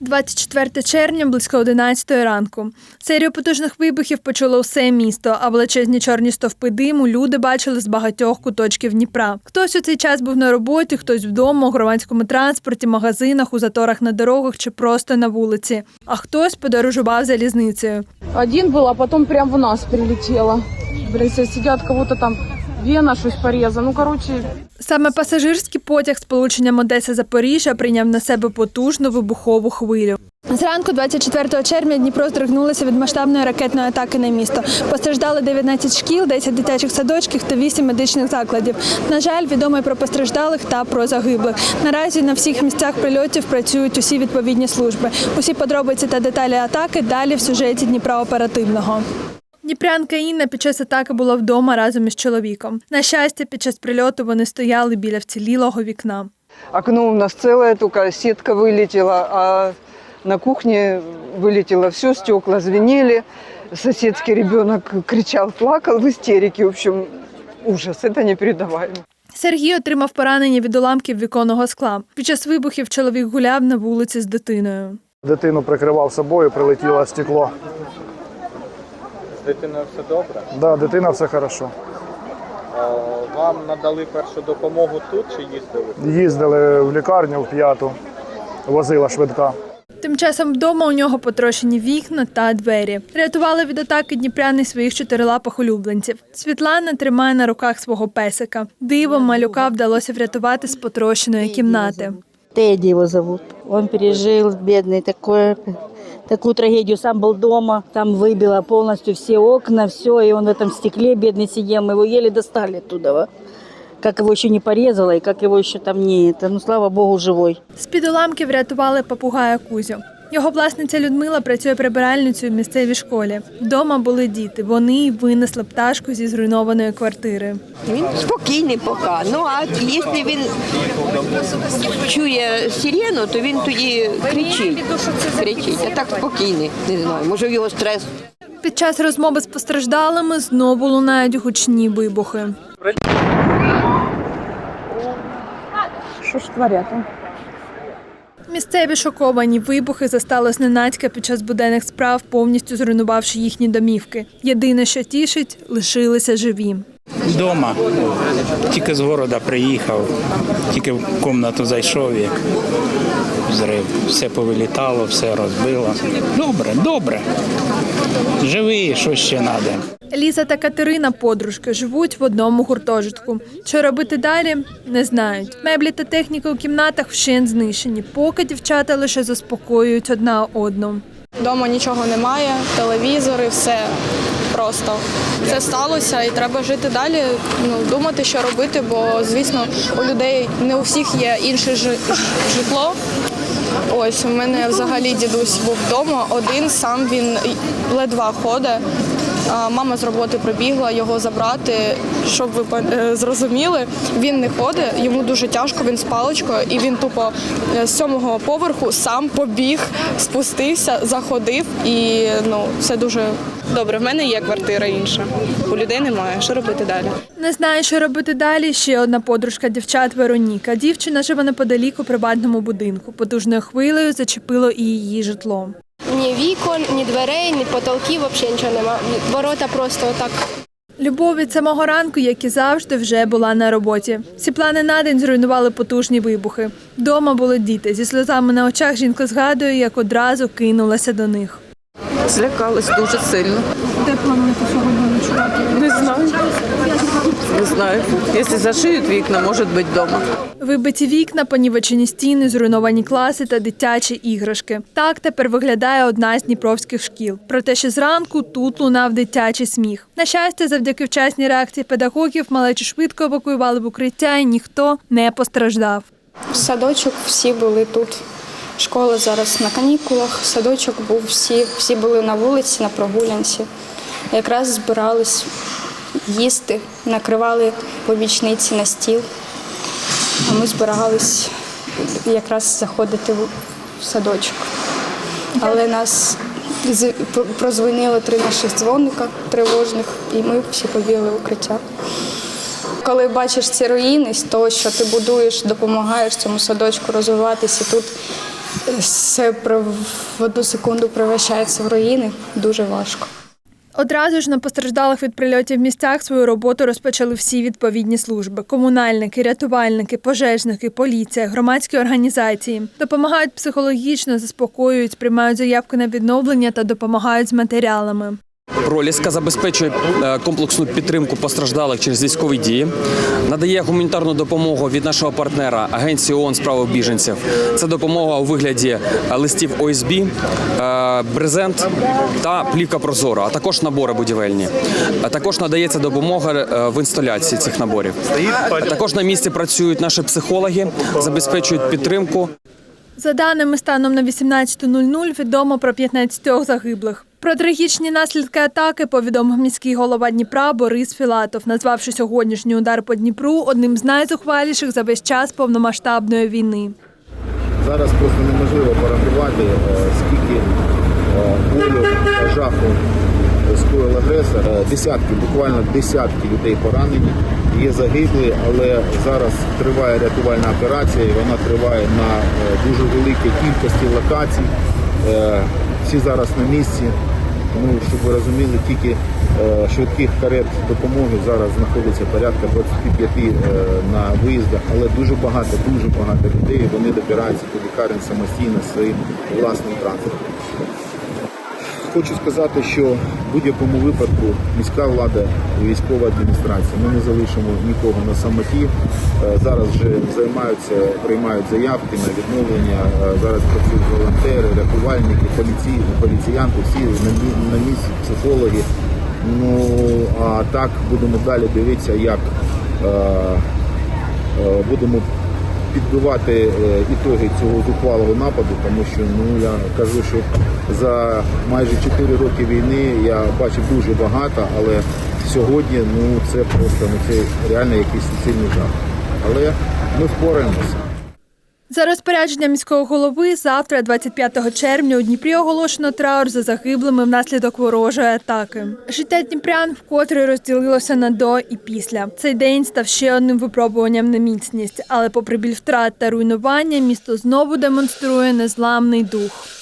24 червня близько 11 ранку. Серію потужних вибухів почуло все місто, а величезні чорні стовпи диму люди бачили з багатьох куточків Дніпра. Хтось у цей час був на роботі, хтось вдома, у громадському транспорті, магазинах, у заторах на дорогах чи просто на вулиці. А хтось подорожував залізницею. Один был, а потом прям в нас прилетело. Блин, все сидят, кого-то там вена щось пореза. Ну, короче, Саме пасажирський потяг з полученням Одеса Запоріжжя прийняв на себе потужну вибухову хвилю. Зранку 24 червня Дніпро здригнулося від масштабної ракетної атаки на місто. Постраждали 19 шкіл, 10 дитячих садочків та 8 медичних закладів. На жаль, відомо й про постраждалих та про загиблих. Наразі на всіх місцях прильотів працюють усі відповідні служби. Усі подробиці та деталі атаки далі в сюжеті Дніпра оперативного. Дніпрянка Інна під час атаки була вдома разом із чоловіком. На щастя, під час прильоту вони стояли біля вцілілого вікна. Окно у нас целое, только сетка вылетела, а на кухне вылетело все, стекла звенели. Соседский ребенок кричал, плакал в истерике. В общем, ужас, это непередаваемо. Сергій отримав поранення від уламків віконного скла. Під час вибухів чоловік гуляв на вулиці з дитиною. Дитину прикривав собою, прилетіло стекло. З дитиною все добре. Да, дитина все хорошо. Вам надали першу допомогу тут чи їздили? Їздили в лікарню в п'яту, возила швидка. Тим часом вдома у нього потрощені вікна та двері. Рятували від атаки дніпряни своїх чотирилапих улюбленців. Світлана тримає на руках свого песика. Дивом малюка вдалося врятувати з потрощеної кімнати. Тедди его зовут. Он пережил, бедный, такое, такую трагедию. Сам был дома, там выбило полностью все окна, все, и он в этом стекле бедный сидел. Мы его еле достали оттуда. во. Как его еще не порезало, и как его еще там не это. Ну, слава богу, живой. З-під уламків врятували папугая Кузю. Його власниця Людмила працює прибиральницею в місцевій школі. Вдома були діти. Вони винесли пташку зі зруйнованої квартири. Він спокійний поки. Ну а якщо він чує сирену, то він тоді кричить. кричить. А так спокійний. Не знаю, може в його стрес. Під час розмови з постраждалими знову лунають гучні вибухи. що ж творять? Місцеві шоковані вибухи застали зненацька під час буденних справ, повністю зруйнувавши їхні домівки. Єдине, що тішить, лишилися живі. Дома. Тільки з города приїхав, тільки в кімнату зайшов, як взрив. Все повилітало, все розбило. Добре, добре. Живий, що ще треба. Ліза та Катерина, подружки, живуть в одному гуртожитку. Що робити далі, не знають. Меблі та техніка у кімнатах вщент знищені, поки дівчата лише заспокоюють одна одну. Дома нічого немає, телевізори, все просто. Це сталося і треба жити далі, ну, думати, що робити, бо, звісно, у людей не у всіх є інше ж- житло. Ось у мене взагалі дідусь був вдома, один сам він ледва ходить. Мама з роботи прибігла його забрати, щоб ви е, зрозуміли. Він не ходить, йому дуже тяжко, він з паличкою, і він тупо е, з сьомого поверху сам побіг, спустився, заходив, і ну все дуже добре. В мене є квартира інша. У людей немає. Що робити далі? Не знає, що робити далі. Ще одна подружка дівчат Вероніка. Дівчина живе неподалік у приватному будинку. Потужною хвилею зачепило і її житло. Ні вікон, ні дверей, ні потолків, взагалі нічого нема. Ворота просто отак. Любов від самого ранку, як і завжди, вже була на роботі. Всі плани на день зруйнували потужні вибухи. Дома були діти. Зі сльозами на очах жінка згадує, як одразу кинулася до них. Злякалась дуже сильно. Де плануєте сьогодні ночувати? Не знаю. Не знаю. Якщо зашиють вікна, може бути вдома. Вибиті вікна, понівечені стіни, зруйновані класи та дитячі іграшки. Так тепер виглядає одна з дніпровських шкіл. Про те, що зранку тут лунав дитячий сміх. На щастя, завдяки вчасній реакції педагогів малечі швидко евакуювали в укриття і ніхто не постраждав. Садочок всі були тут. Школа зараз на канікулах, садочок був всі, всі були на вулиці, на прогулянці. Якраз збирались їсти, накривали побічниці на стіл. А ми збирались якраз заходити в садочок. Але нас прозвонило три наших дзвоника тривожних, і ми всі побігли в укриття. Коли бачиш ці руїни, того, що ти будуєш, допомагаєш цьому садочку розвиватися, тут все в одну секунду превращається в руїни. Дуже важко. Одразу ж на постраждалих від прильотів місцях свою роботу розпочали всі відповідні служби: комунальники, рятувальники, пожежники, поліція, громадські організації. Допомагають психологічно, заспокоюють, приймають заявки на відновлення та допомагають з матеріалами. Проліска забезпечує е, комплексну підтримку постраждалих через військові дії, надає гуманітарну допомогу від нашого партнера Агенції ООН з біженців. Це допомога у вигляді е, листів ОСБ, е, брезент та плівка прозора, а також набори будівельні. Також надається допомога в інсталяції цих наборів. Також на місці працюють наші психологи, забезпечують підтримку. За даними станом на 18.00 відомо про 15 загиблих. Про трагічні наслідки атаки повідомив міський голова Дніпра Борис Філатов, назвавши сьогоднішній удар по Дніпру одним з найзухваліших за весь час повномасштабної війни. Зараз просто неможливо порахувати, е, скільки е, болю жаху скоїв агресор. Е, Десятки, буквально десятки людей поранені, є загиблі, але зараз триває рятувальна операція і вона триває на дуже великій кількості локацій. Всі зараз на місці. Ну, щоб ви розуміли, тільки е, швидких карет допомоги зараз знаходиться порядка 25 е, на виїздах, але дуже багато, дуже багато людей вони добираються до лікарень самостійно своїм власним транспортом. Хочу сказати, що в будь-якому випадку міська влада і військова адміністрація ми не залишимо нікого на самоті. Е, Зараз вже займаються, приймають заявки на відновлення. Е, Зараз працюють волонтери, рятувальники, поліці, поліціянти, всі на місці, психологи. Ну а так будемо далі дивитися, як е, будемо підбивати е, ітоги цього зухвалого нападу, тому що ну я кажу, що за майже 4 роки війни я бачив дуже багато, але сьогодні ну це просто ну це реально якийсь суцільний жах. Але ми впораємося. За розпорядженням міського голови, завтра, 25 червня, у Дніпрі оголошено траур за загиблими внаслідок ворожої атаки. Життя дніпрян вкотре розділилося на до і після. Цей день став ще одним випробуванням на міцність, але попри біль втрат та руйнування, місто знову демонструє незламний дух.